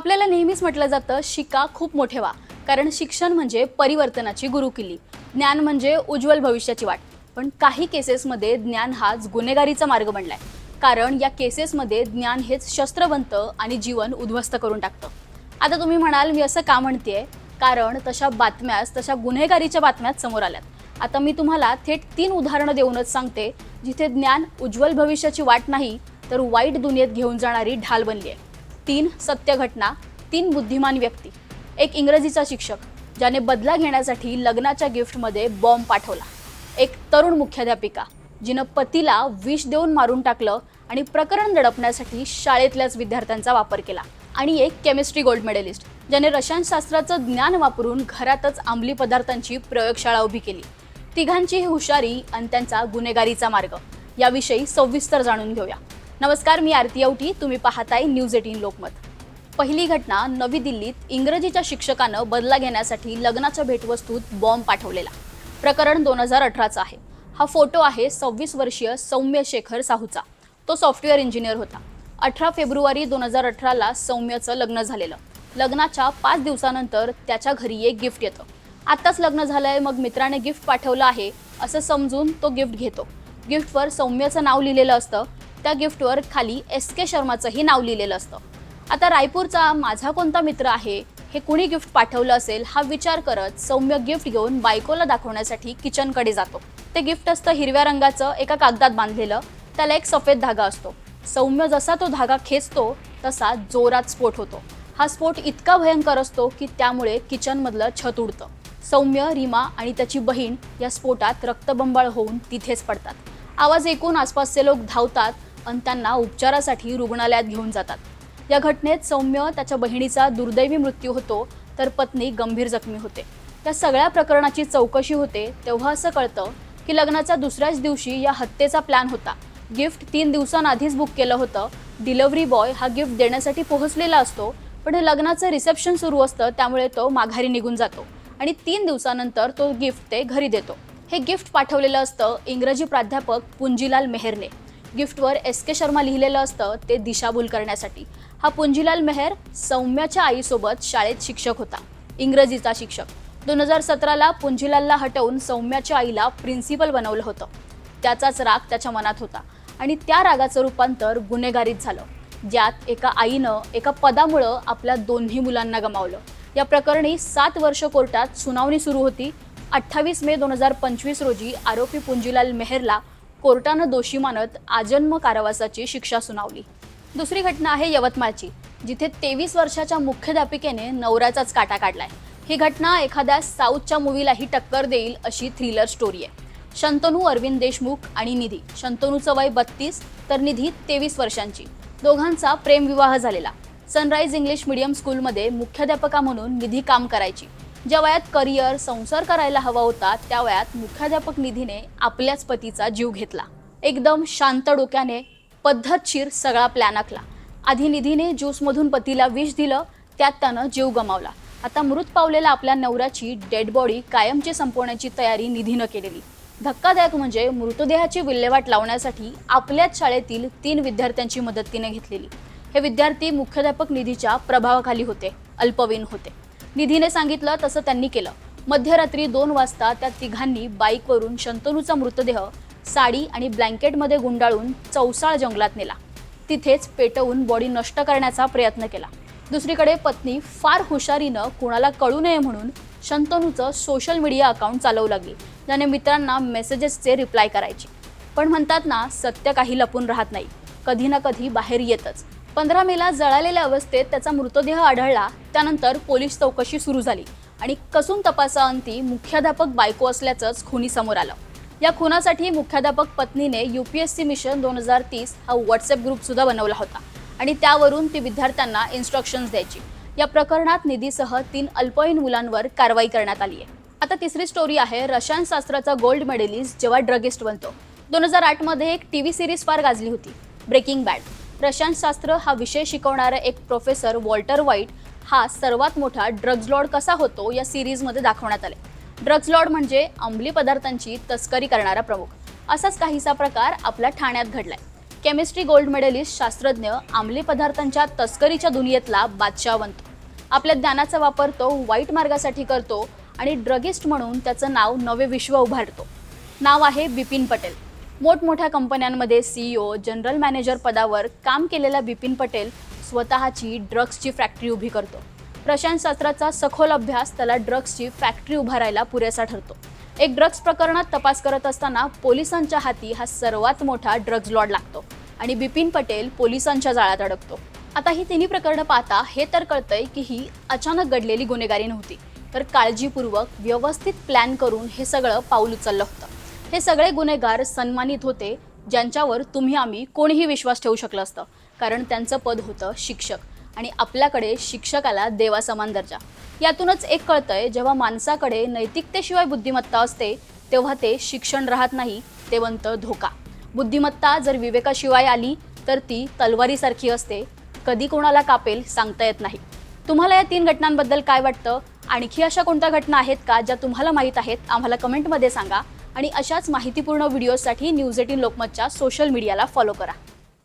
आपल्याला नेहमीच म्हटलं जातं शिका खूप मोठे व्हा. कारण शिक्षण म्हणजे परिवर्तनाची गुरुकिल्ली. ज्ञान म्हणजे उज्ज्वल भविष्याची वाट. पण काही केसेसमध्ये ज्ञान हाच गुन्हेगारीचा मार्ग बनलाय. कारण या केसेसमध्ये ज्ञान हेच शस्त्र बनतं आणि जीवन उद्ध्वस्त करून टाकतं. आता तुम्ही म्हणाल मी असं का म्हणतेय? कारण तशा बातम्याच तशा गुन्हेगारीच्या बातम्याच समोर आल्यात. आता मी तुम्हाला थेट तीन उदाहरणं देऊनच सांगते. जिथे ज्ञान उज्ज्वल भविष्याची वाट नाही तर वाईट दुनियेत घेऊन जाणारी ढाल बनली आहे तीन सत्य घटना तीन बुद्धिमान व्यक्ती एक इंग्रजीचा शिक्षक ज्याने बदला घेण्यासाठी लग्नाच्या गिफ्टमध्ये बॉम्ब पाठवला. एक तरुण मुख्याध्यापिका जिनं पतीला विष देऊन मारून टाकलं आणि प्रकरण दडपण्यासाठी शाळेतल्याच विद्यार्थ्यांचा वापर केला. आणि एक केमिस्ट्री गोल्ड मेडलिस्ट ज्याने रसायनशास्त्राचं ज्ञान वापरून घरातच अंमली पदार्थांची प्रयोगशाळा उभी केली. तिघांची ही हुशारी आणि त्यांचा गुन्हेगारीचा मार्ग. याविषयी सविस्तर जाणून घेऊया. नमस्कार मी आरती औटी. तुम्ही पाहताय न्यूज एटीन लोकमत. पहिली घटना नवी दिल्लीत इंग्रजीच्या शिक्षकानं बदला घेण्यासाठी लग्नाच्या भेटवस्तूत बॉम्ब पाठवलेला. प्रकरण दोन हजार अठराचा आहे. हा फोटो आहे सव्वीस वर्षीय सौम्य शेखर साहूचा. तो सॉफ्टवेअर इंजिनियर होता. अठरा फेब्रुवारी दोन हजार अठराला सौम्यचं लग्न झालेलं. लग्नाच्या पाच दिवसानंतर त्याच्या घरी एक गिफ्ट येतं. आत्ताच लग्न झालंय मग मित्राने गिफ्ट पाठवलं आहे असं समजून तो गिफ्ट घेतो. गिफ्टवर सौम्यचं नाव लिहिलेलं असतं त्या गिफ्टवर खाली एस के शर्माचंही नाव लिहिलेलं असतं. आता रायपूरचा माझा कोणता मित्र आहे हे कुणी गिफ्ट पाठवलं असेल हा विचार करत सौम्य गिफ्ट घेऊन बायकोला दाखवण्यासाठी किचनकडे जातो. ते गिफ्ट असतं हिरव्या रंगाचं एका कागदात बांधलेलं. त्याला एक सफेद धागा असतो. सौम्य जसा तो धागा खेचतो तसा जोरात स्फोट होतो. हा स्फोट इतका भयंकर असतो की त्यामुळे किचनमधलं छत उडतं. सौम्य रीमा आणि त्याची बहीण या स्फोटात रक्तबंबाळ होऊन तिथेच पडतात. आवाज ऐकून आसपासचे लोक धावतात आणि त्यांना उपचारासाठी रुग्णालयात घेऊन जातात. या घटनेत सौम्य त्याच्या बहिणीचा दुर्दैवी मृत्यू होतो तर पत्नी गंभीर जखमी होते. त्या सगळ्या प्रकरणाची चौकशी होते तेव्हा असं कळतं की लग्नाच्या दुसऱ्याच दिवशी या हत्येचा प्लॅन होता. गिफ्ट तीन दिवसांआधीच बुक केलं होतं. डिलिव्हरी बॉय हा गिफ्ट देण्यासाठी पोहोचलेला असतो पण लग्नाचं रिसेप्शन सुरू असतं त्यामुळे तो माघारी निघून जातो आणि तीन दिवसानंतर तो गिफ्ट ते घरी देतो. हे गिफ्ट पाठवलेलं असतं इंग्रजी प्राध्यापक पुंजीलाल मेहरने. गिफ्टवर एस के शर्मा लिहिलेलं असतं ते दिशाभूल करण्यासाठी. हा पुंजीलाल मेहर सौम्याच्या आईसोबत शाळेत शिक्षक होता. इंग्रजीचा शिक्षक. दोन हजार सतराला पुंजीलालला हटवून सौम्याच्या आईला प्रिन्सिपल बनवलं होतं. त्याचाच राग त्याच्या मनात होता आणि त्या रागाचं रूपांतर गुन्हेगारीत झालं. ज्यात एका आईनं एका पदामुळं आपल्या दोन्ही मुलांना गमावलं. या प्रकरणी सात वर्ष कोर्टात सुनावणी सुरू होती. अठ्ठावीस मे दोन हजार पंचवीस रोजी आरोपी पुंजीलाल मेहरला कोर्टानं दोषी मानत आजन्म कारावासाची शिक्षा सुनावली. दुसरी घटना आहे यवतमाळची जिथे तेवीस वर्षाच्या मुख्याध्यापिकेने नवऱ्याचाच काटा काढलाय. ही घटना एखाद्या साऊथच्या मूवीलाही टक्कर देईल अशी थ्रिलर स्टोरी आहे. शंतनू अरविंद देशमुख आणि निधी. शंतनूचं वय बत्तीस तर निधी तेवीस वर्षांची. दोघांचा प्रेमविवाह झालेला. सनराईज इंग्लिश मीडियम स्कूलमध्ये मुख्याध्यापका म्हणून निधी काम करायची. ज्या वयात करिअर संसार करायला हवा होता त्या वयात मुख्याध्यापक निधीने आपल्याच पतीचा जीव घेतला. एकदम शांत डोक्याने पद्धतशीर सगळा प्लॅन आखला. आधी निधीने ज्यूसमधून पतीला विष दिलं त्यात त्यानं जीव गमावला. आता मृत पावलेल्या आपल्या नवऱ्याची डेड बॉडी कायमची संपवण्याची तयारी निधीनं केलेली. धक्कादायक म्हणजे मृतदेहाची विल्हेवाट लावण्यासाठी आपल्याच शाळेतील तीन विद्यार्थ्यांची मदत तिने घेतलेली. हे विद्यार्थी मुख्याध्यापक निधीच्या प्रभावाखाली होते अल्पवयीन होते. निधीने सांगितलं तसं त्यांनी केलं. मध्यरात्री दोन वाजता त्या तिघांनी बाईकवरून शंतनूचा मृतदेह साडी आणि ब्लँकेटमध्ये गुंडाळून चौसाळ जंगलात नेला. तिथेच पेटवून बॉडी नष्ट करण्याचा प्रयत्न केला. दुसरीकडे पत्नी फार हुशारीनं कुणाला कळू नये म्हणून शंतनूचं सोशल मीडिया अकाउंट चालवू लागली. ज्याने मित्रांना मेसेजेसचे रिप्लाय करायची. पण म्हणतात ना सत्य काही लपून राहत नाही. कधी ना कधी बाहेर येतच. पंधरा मेला जळालेल्या अवस्थेत त्याचा मृतदेह आढळला. त्यानंतर पोलीस चौकशी सुरू झाली आणि कसून तपासाअंती मुख्याध्यापक बायको असल्याचंच खुनी समोर आलं. या खुनासाठी मुख्याध्यापक पत्नीने U P S C mission दोन हजार तीस हा व्हॉट्सअप ग्रुपसुद्धा बनवला होता आणि त्यावरून ती विद्यार्थ्यांना इन्स्ट्रक्शन्स द्यायची. या प्रकरणात निधीसह तीन अल्पवयीन मुलांवर कारवाई करण्यात आली आहे. आता तिसरी स्टोरी आहे रसायनशास्त्राचा गोल्ड मेडलिस्ट जेव्हा ड्रगिस्ट बनतो. दोन हजार आठमध्ये एक टी व्ही सिरीज फार गाजली होती. ब्रेकिंग बॅड प्रशांतशास्त्र हा विषय शिकवणारा एक प्रोफेसर वॉल्टर व्हाईट हा सर्वात मोठा ड्रग्ज लॉर्ड कसा होतो या सिरीजमध्ये दाखवण्यात आले. ड्रग्ज लॉर्ड म्हणजे अंमली पदार्थांची तस्करी करणारा प्रमुख. असाच काहीसा प्रकार आपल्या ठाण्यात घडलाय. केमिस्ट्री गोल्ड मेडलिस्ट शास्त्रज्ञ अंमली पदार्थांच्या तस्करीच्या दुनियेतला बादशाह बनतो आपल्या ज्ञानाचा वापर तो वाईट मार्गासाठी करतो आणि ड्रगिस्ट म्हणून त्याचं नाव नवे विश्व उभारतो. नाव आहे बिपिन पटेल. मोठमोठ्या कंपन्यांमध्ये सीईओ जनरल मॅनेजर पदावर काम केलेला बिपिन पटेल स्वतःची ड्रग्सची फॅक्टरी उभी करतो. प्रशांत शास्त्राचा सखोल अभ्यास त्याला ड्रग्सची फॅक्टरी उभारायला पुरेसा ठरतो. एक ड्रग्स प्रकरणात तपास करत असताना पोलिसांच्या हाती हा सर्वात मोठा ड्रग्ज लॉड लागतो आणि बिपिन पटेल पोलिसांच्या जाळ्यात अडकतो. आता ही तिन्ही प्रकरणं पाहता हे तर कळतंय की ही अचानक घडलेली गुन्हेगारी नव्हती तर काळजीपूर्वक व्यवस्थित प्लॅन करून हे सगळं पाऊल उचललं होतं. हे सगळे गुन्हेगार सन्मानित होते ज्यांच्यावर तुम्ही आम्ही कोणीही विश्वास ठेवू शकलं असतं. कारण त्यांचं पद होतं शिक्षक. आणि आपल्याकडे शिक्षकाला देवासमान दर्जा. यातूनच एक कळतंय जेव्हा माणसाकडे नैतिकतेशिवाय बुद्धिमत्ता असते तेव्हा ते शिक्षण राहत नाही ते बनतं धोका. बुद्धिमत्ता जर विवेकाशिवाय आली तर ती तलवारीसारखी असते. कधी कोणाला कापेल सांगता येत नाही. तुम्हाला या तीन घटनांबद्दल काय वाटतं? आणखी अशा कोणत्या घटना आहेत का ज्या तुम्हाला माहीत आहेत? आम्हाला कमेंटमध्ये सांगा. आणि अशाच माहितीपूर्ण व्हिडिओसाठी न्यूज एटीन लोकमतच्या सोशल मीडियाला फॉलो करा.